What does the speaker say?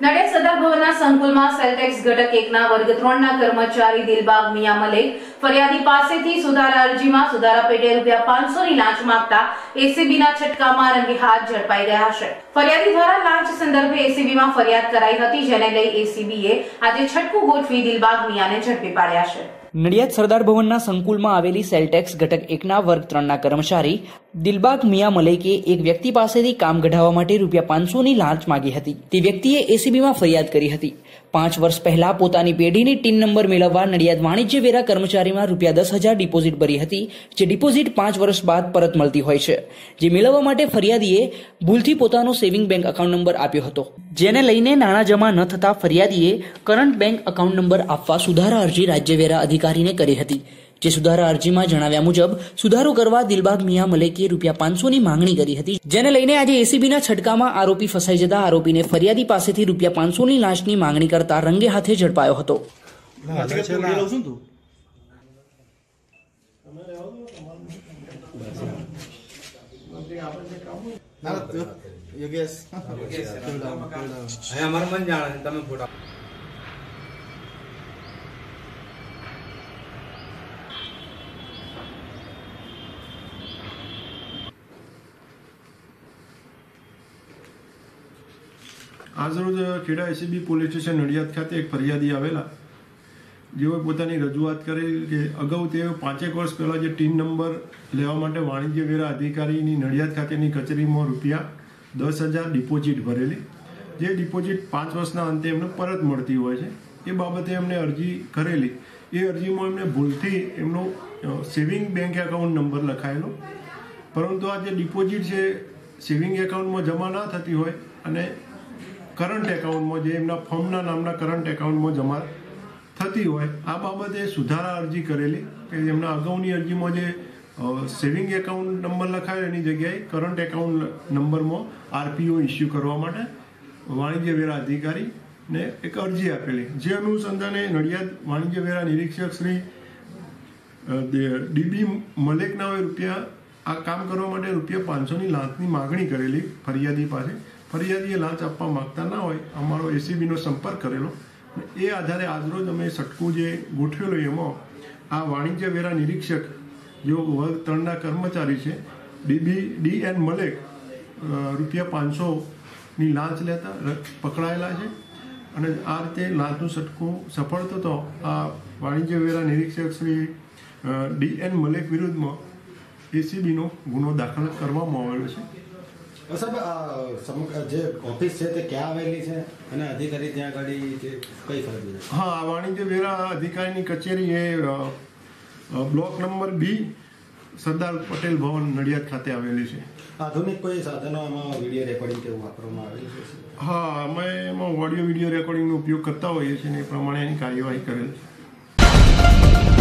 નડિયાદ સદા ભવનના સંકુલમાં સેલટેક્સ ઘટક એકના વર્ગ ત્રણના કર્મચારી દિલબાગ મિયા મલેક ફરિયાદી પાસેથી સુધારા અરજીમાં સુધારા પેટે રૂપિયા પાંચસોની લાંચ માંગતા એસીબીના છટકામાં રંગે હાથ ઝડપાઈ ગયા છે. ફરિયાદી દ્વારા લાંચ સંદર્ભે એસીબીમાં ફરિયાદ કરાઈ હતી, જેને લઈ એસીબીએ આજે છટકું ગોઠવી દિલબાગ મિયાને ઝડપી પાડ્યા છે. નડિયાદ સરદાર ભવનના સંકુલમાં આવેલી સેલટેક્સ ઘટક એકના વર્ગ ત્રણના કર્મચારી દિલબાગ મિયા મલેકે એક વ્યક્તિ પાસેથી કામ કઢાવવા માટે રૂપિયા પાંચસોની લાંચ માગી હતી. તે વ્યક્તિએ એસીબીમાં ફરિયાદ કરી હતી. પાંચ વર્ષ પહેલા પોતાની પેઢીની ટીન નંબર મેળવવા નડિયાદ વાણિજ્ય વેરા કર્મચારીમાં રૂપિયા દસ હજાર ડિપોઝિટ ભરી હતી, જે ડિપોઝિટ પાંચ વર્ષ બાદ પરત મળતી હોય છે. જે મેળવવા માટે ફરિયાદીએ ભૂલથી પોતાનો સેવિંગ બેંક એકાઉન્ટ નંબર આપ્યો હતો. જેને લઈને નાણાં જમા ન થતા ફરિયાદીએ કરંટ બેંક એકાઉન્ટ નંબર આપવા સુધારા અરજી રાજ્ય વેરા અધિકારીને કરી હતી. જે સુધારા અરજીમાં જણાવ્યા મુજબ સુધારો કરવા દિલબાગ મિયા મલેકે રૂપિયા પાંચસોની માંગણી કરી હતી જેને લઈને આજે એસીબીના છટકામાં આરોપી ફસાઈ જતા આરોપીને ફરિયાદી પાસેથી રૂપિયા પાંચસોની લાંચની માંગણી કરતા રંગે હાથે ઝડપાયો હતો યોગેશ અમારું મન જાણે તમે ફોટા આજરોજ Kheda ACB police station Nadiad ખાતે એક ફરિયાદી આવેલા, જેઓએ પોતાની રજૂઆત કરેલી કે અગાઉ તેઓ પાંચેક વર્ષ પહેલાં જે ટીન નંબર લેવા માટે વાણિજ્ય વેરા અધિકારીની નડિયાદ ખાતેની કચેરીમાં રૂપિયા દસ હજાર ડિપોઝિટ ભરેલી, જે ડિપોઝિટ પાંચ વર્ષના અંતે એમને પરત મળતી હોય છે. એ બાબતે એમને અરજી કરેલી. એ અરજીમાં એમને ભૂલથી એમનો સેવિંગ બેંક એકાઉન્ટ નંબર લખાયેલો. પરંતુ આ જે ડિપોઝિટ છે, સેવિંગ એકાઉન્ટમાં જમા ના થતી હોય અને કરંટ એકાઉન્ટમાં જે એમના ફર્મના નામના કરંટ એકાઉન્ટમાં જમા થતી હોય, આ બાબતે સુધારા અરજી કરેલી. કે એમના અગાઉની અરજીમાં જે સેવિંગ એકાઉન્ટ નંબર લખાયો, એની જગ્યાએ કરંટ એકાઉન્ટ નંબરમાં આરપીઓ ઇસ્યુ કરવા માટે વાણિજ્ય વેરા અધિકારીને એક અરજી આપેલી. જે અનુસંધાને નડિયાદ વાણિજ્ય વેરા નિરીક્ષક શ્રી ડીબી મલેક નાઓએ રૂપિયા, આ કામ કરવા માટે રૂપિયા પાંચસોની લાંચની માગણી કરેલી ફરિયાદી પાસે. ફરિયાદીએ લાંચ આપવા માંગતા ના હોય, અમારો એસીબીનો સંપર્ક કરેલો. એ આધારે આજરોજ અમે સટકું જે ગોઠવેલો એમાં આ વાણિજ્ય વેરા નિરીક્ષક જો વર્ગ ત્રણના કર્મચારી છે, ડીબી, ડી એન મલેક રૂપિયા પાંચસોની લાંચ લેતા પકડાયેલા છે. અને આ રીતે લાંચનું સટકું સફળ થતો આ વાણિજ્ય વેરા નિરીક્ષક શ્રી ડી એન મલેક વિરુદ્ધમાં એસીબીનો ગુનો દાખલ કરવામાં આવેલો છે. સાહેબ જે ઓફિસ છે તે ક્યાં આવેલી છે? અને અધિકારી ત્યાં આગળ જે કઈ ફરજ છે? હા વાણિજ્ય વેરા અધિકારીની કચેરી A block number B Sardar Patel Bhavan Nadiad ખાતે આવેલી છે. આધુનિક કોઈ સાધનો આમાં વીડિયો રેકોર્ડિંગ કેવું વાપરવામાં આવેલું છે હા અમે એમાં ઓડિયો વીડિયો રેકોર્ડિંગનો ઉપયોગ કરતા હોઈએ છીએ અને એ પ્રમાણે એની કાર્યવાહી કરેલ છે.